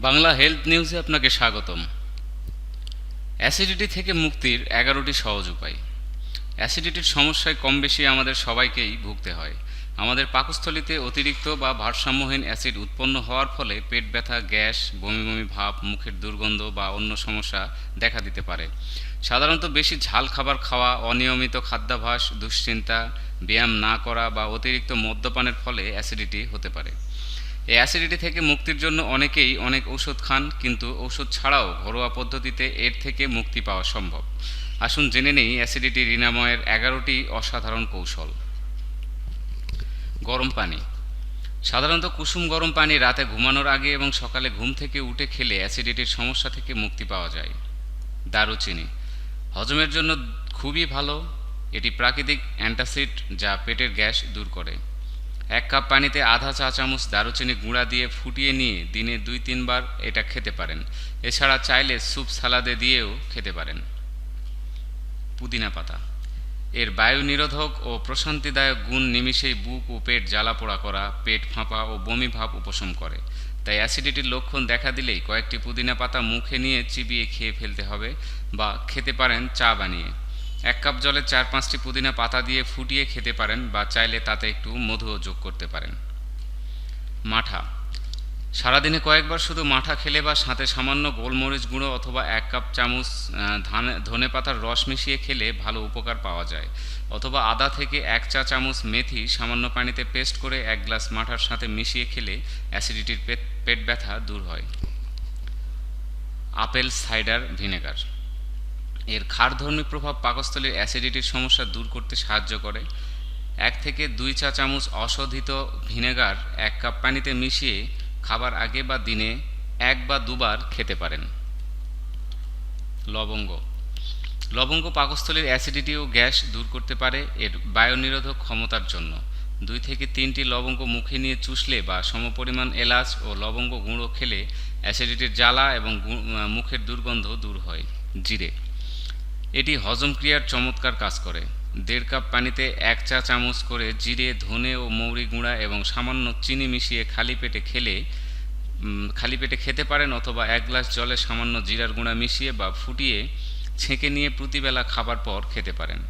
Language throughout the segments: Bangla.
বাংলা হেলথ নিউজে আপনাকে স্বাগতম। অ্যাসিডিটি থেকে মুক্তির এগারোটি সহজ উপায়। অ্যাসিডিটির সমস্যায় কম বেশি আমাদের সবাইকেই ভুগতে হয়। আমাদের পাকস্থলিতে অতিরিক্ত বা ভারসাম্যহীন অ্যাসিড উৎপন্ন হওয়ার ফলে পেট ব্যথা, গ্যাস, বমি বমি ভাব, মুখের দুর্গন্ধ বা অন্য সমস্যা দেখা দিতে পারে। সাধারণত বেশি ঝাল খাবার খাওয়া, অনিয়মিত খাদ্যাভাস দুশ্চিন্তা, ব্যায়াম না করা বা অতিরিক্ত মদ্যপানের ফলে অ্যাসিডিটি হতে পারে। এই অ্যাসিডিটি থেকে মুক্তির জন্য অনেকেই অনেক ওষুধ খান, কিন্তু ওষুধ ছাড়াও ঘরোয়া পদ্ধতিতে এর থেকে মুক্তি পাওয়া সম্ভব। আসুন জেনে নেই অ্যাসিডিটি ঋণাময়ের এগারোটি অসাধারণ কৌশল। গরম পানি। সাধারণত কুসুম গরম পানি রাতে ঘুমানোর আগে এবং সকালে ঘুম থেকে উঠে খেলে অ্যাসিডিটির সমস্যা থেকে মুক্তি পাওয়া যায়। দারুচিনি। হজমের জন্য খুবই ভালো। এটি প্রাকৃতিক অ্যান্টাসিড যা পেটের গ্যাস দূর করে। এক কাপ পানিতে আধা চা চামচ দারুচিনি গুঁড়া দিয়ে ফুটিয়ে নিয়ে দিনে দুই, তিনবার এটা খেতে পারেন। এছাড়া চাইলে স্যুপ সালাদে দিয়েও খেতে পারেন। পুদিনা পাতা। এর বায়ু নিরোধক ও প্রশান্তিদায়ক গুণ নিমিষেই বুক ও পেট জ্বালাপোড়া করা, পেট ফাঁপা ও বমি ভাব উপশম করে। তাই অ্যাসিডিটির লক্ষণ দেখা দিলেই কয়েকটি পুদিনা পাতা মুখে নিয়ে চিবিয়ে খেয়ে ফেলতে হবে বা খেতে পারেন চা বানিয়ে। এক কাপ জলে চার পাঁচটি পুদিনা পাতা দিয়ে ফুটিয়ে খেতে পারেন বা চাইলে তাতে একটু মধুও যোগ করতে পারেন। মাঠা। সারাদিনে কয়েকবার শুধু মাঠা খেলে বা সাথে সামান্য গোলমরিচ গুঁড়ো অথবা এক কাপ চামচ ধানে পাতার রস মিশিয়ে খেলে ভালো উপকার পাওয়া যায়। অথবা আদা থেকে এক চা চামচ মেথি সামান্য পানিতে পেস্ট করে এক গ্লাস মাঠার সাথে মিশিয়ে খেলে অ্যাসিডিটির পেট পেট ব্যথা দূর হয়। Apple cider vinegar. এর ক্ষারধর্মী প্রভাব পাকস্থলীর অ্যাসিডিটির সমস্যা দূর করতে সাহায্য করে। এক থেকে দুই চা চামচ অশোধিত ভিনেগার এক কাপ পানিতে মিশিয়ে খাবার আগে বা দিনে এক বা দুবার খেতে পারেন। লবঙ্গ। লবঙ্গ পাকস্থলীর অ্যাসিডিটি ও গ্যাস দূর করতে পারে এর বায়ুনিরোধক ক্ষমতার জন্য। দুই থেকে তিনটি লবঙ্গ মুখে নিয়ে চুষলে বা সমপরিমাণ এলাচ ও লবঙ্গ গুঁড়ো খেলে অ্যাসিডিটির জ্বালা এবং মুখের দুর্গন্ধ দূর হয়। জিরে। এটি হজম ক্রিয়ার চমৎকার কাজ করে। দেড় কাপ পানিতে এক চা চামচ করে জিরে, ধনে ও মৌরি গুঁড়া এবং সামান্য চিনি মিশিয়ে খালি পেটে খেলে খালি পেটে খেতে পারেন অথবা এক গ্লাস জলে সামান্য জিরার গুঁড়া মিশিয়ে বা ফুটিয়ে ছেঁকে নিয়ে প্রতিবেলা খাবার পর খেতে পারেন।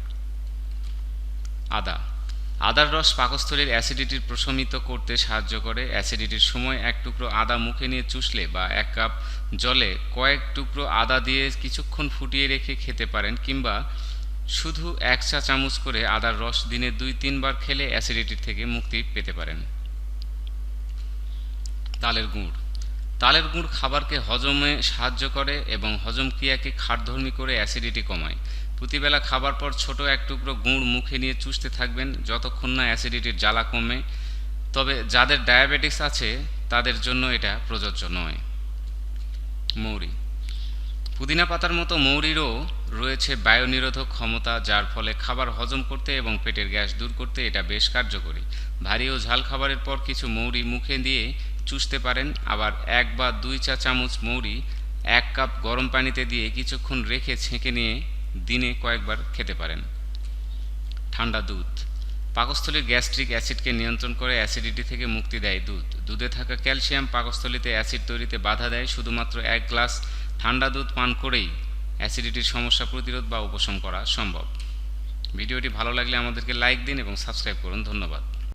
আদা আদার রস পাকস্থলীর অ্যাসিডিটির প্রশমিত করতে সাহায্য করে। অ্যাসিডিটির সময় এক টুকরো আদা মুখে নিয়ে চুষলে বা এক কাপ জলে কয়েক টুকরো আদা দিয়ে কিছুক্ষণ ফুটিয়ে রেখে খেতে পারেন কিংবা শুধু এক চা চামচ করে আদার রস দিনে দুই, তিনবার খেলে অ্যাসিডিটির থেকে মুক্তি পেতে পারেন। তালের গুড়। তালের গুড় খাবারকে হজমে সাহায্য করে এবং হজম ক্রিয়াকে খাটধর্মী করে অ্যাসিডিটি কমায়। প্রতিবেলা খাবার পর ছোট এক টুকরো গুড় মুখে নিয়ে চুষতে থাকবেন, যতক্ষণ না অ্যাসিডিটির জ্বালা কমে। তবে যাদের ডায়াবেটিস আছে, তাদের জন্য এটা প্রযোজ্য নয়। মৌরি। পুদিনা পাতার মতো মৌরিরও রয়েছে বায়ুনিরোধক ক্ষমতা, যার ফলে খাবার হজম করতে এবং পেটের গ্যাস দূর করতে এটা বেশ কার্যকরী। ভারী ও ঝাল খাবারের পর কিছু মৌরি মুখে দিয়ে চুষতে পারেন। আবার এক বা দুই চা চামচ মৌরি এক কাপ গরম পানিতে দিয়ে কিছুক্ষণ রেখে ছেঁকে নিয়ে দিনে কয়েকবার খেতে পারেন। ঠান্ডা দুধ। পাকস্থলীর গ্যাস্ট্রিক অ্যাসিডকে নিয়ন্ত্রণ করে অ্যাসিডিটি থেকে মুক্তি দেয় দুধ। দুধে থাকা ক্যালসিয়াম পাকস্থলীতে অ্যাসিড তৈরিতে বাধা দেয়। শুধুমাত্র এক গ্লাস ঠান্ডা দুধ পান করেই অ্যাসিডিটির সমস্যা প্রতিরোধ বা উপশম করা সম্ভব। ভিডিওটি ভালো লাগলে আমাদেরকে লাইক দিন এবং সাবস্ক্রাইব করুন। ধন্যবাদ।